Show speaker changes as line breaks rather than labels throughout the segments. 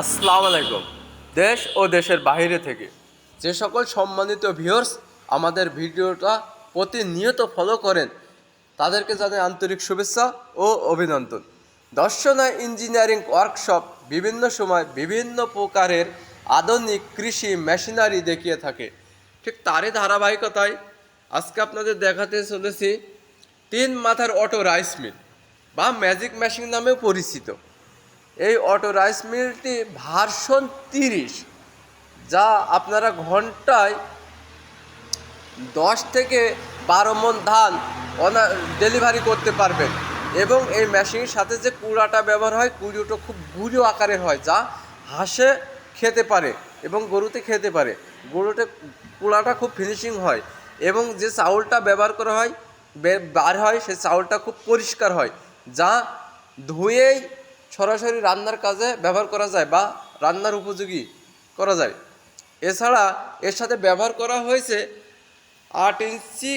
আসসালামু আলাইকুম। দেশ ও দেশের বাইরে থেকে যে সকল সম্মানিত ভিউয়ার্স আমাদের ভিডিওটা প্রতিনিয়ত ফলো করেন, তাদেরকে জানাই আন্তরিক শুভেচ্ছা ও অভিনন্দন। দর্শনা ইঞ্জিনিয়ারিং ওয়ার্কশপ বিভিন্ন সময় বিভিন্ন প্রকারের আধুনিক কৃষি মেশিনারি দেখিয়ে থাকে। ঠিক তারই ধারাবাহিকতায় আজকে আপনাদের দেখাতে চলেছি তিন মাথার অটো রাইস মিল বা ম্যাজিক মেশিন নামেও পরিচিত। এই অটো রাইস মিলটি ভার্সন তিরিশ, যা আপনারা ঘন্টায় দশ থেকে বারো মন ধান অনা, ডেলিভারি করতে পারবেন। এবং এই মেশিনের সাথে যে কুড়াটা ব্যবহার হয়, কুড়িটা খুব গুঁড়ো আকারের হয়, যা হাঁসে খেতে পারে এবং গরুতে খেতে পারে। গরুতে কুড়াটা খুব ফিনিশিং হয় এবং যে চাউলটা ব্যবহার করা হয় বার হয়, সে চাউলটা খুব পরিষ্কার হয়, যা ধুয়েই সরাসরি রান্নার কাজে ব্যবহার করা যায় বা রান্নার উপযোগী করা যায়। এছাড়া এর সাথে ব্যবহার করা হয়েছে আট ইঞ্চি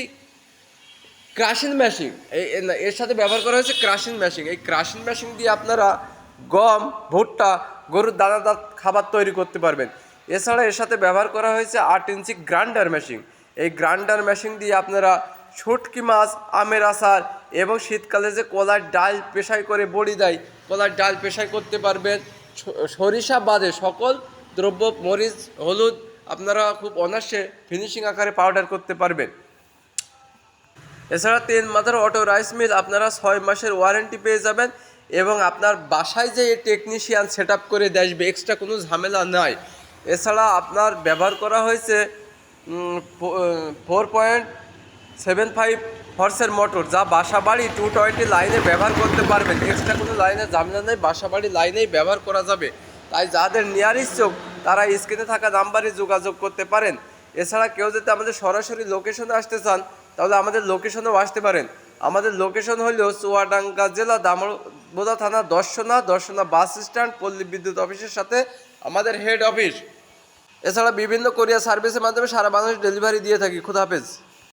ক্রাশিং মেশিন এই এর সাথে ব্যবহার করা হয়েছে ক্রাশিং মেশিন এই ক্রাশিং মেশিন দিয়ে আপনারা গম, ভুট্টা, গরুর দানাদার খাবার তৈরি করতে পারবেন। এছাড়া এর সাথে ব্যবহার করা হয়েছে আট ইঞ্চি গ্রাইন্ডার মেশিন এই গ্রাইন্ডার মেশিন দিয়ে আপনারা শুটকি মাছ, আমের আচার এবং শীতকালে যে কলার ডাল পেশাই করে বড়ি দেয় কলার ডাল পেশাই করতে পারবেন। সরিষা বাদে সকল দ্রব্য, মরিচ, হলুদ, আপনারা খুব অনায়াসে ফিনিশিং আকারে পাউডার করতে পারবেন। এছাড়া তিন মাথার অটো রাইস মিল আপনারা ছয় মাসের ওয়ারেন্টি পেয়ে যাবেন এবং আপনার বাসায় যে টেকনিশিয়ান সেট করে দিয়ে এক্সট্রা কোনো ঝামেলা নাই। এছাড়া আপনার ব্যবহার করা হয়েছে ফোর পয়েন্ট সেভেন ফাইভ হর্সের মোটর যা বাসাবাড়ি টু টোয়েন্টি লাইনে ব্যবহার করতে পারবেন। এক্সট্রা কোনো লাইনে ঝামেলা নেই, বাসাবাড়ি লাইনেই ব্যবহার করা যাবে। তাই যাদের নেয়ার ইচ্ছুক তারা স্ক্রিনে থাকা নাম্বারে যোগাযোগ করতে পারেন। এছাড়া কেউ যদি আমাদের সরাসরি লোকেশনে আসতে চান, তাহলে আমাদের লোকেশনেও আসতে পারেন। আমাদের লোকেশন হলো চুয়াডাঙ্গা জেলা দামোদা থানা দর্শনা দর্শনা বাস স্ট্যান্ড, পল্লী বিদ্যুৎ অফিসের সাথে আমাদের হেড অফিস এছাড়া বিভিন্ন কোরিয়ার সার্ভিসের মাধ্যমে সারা বাংলাদেশ ডেলিভারি দিয়ে থাকি। খুদা হাফেজ।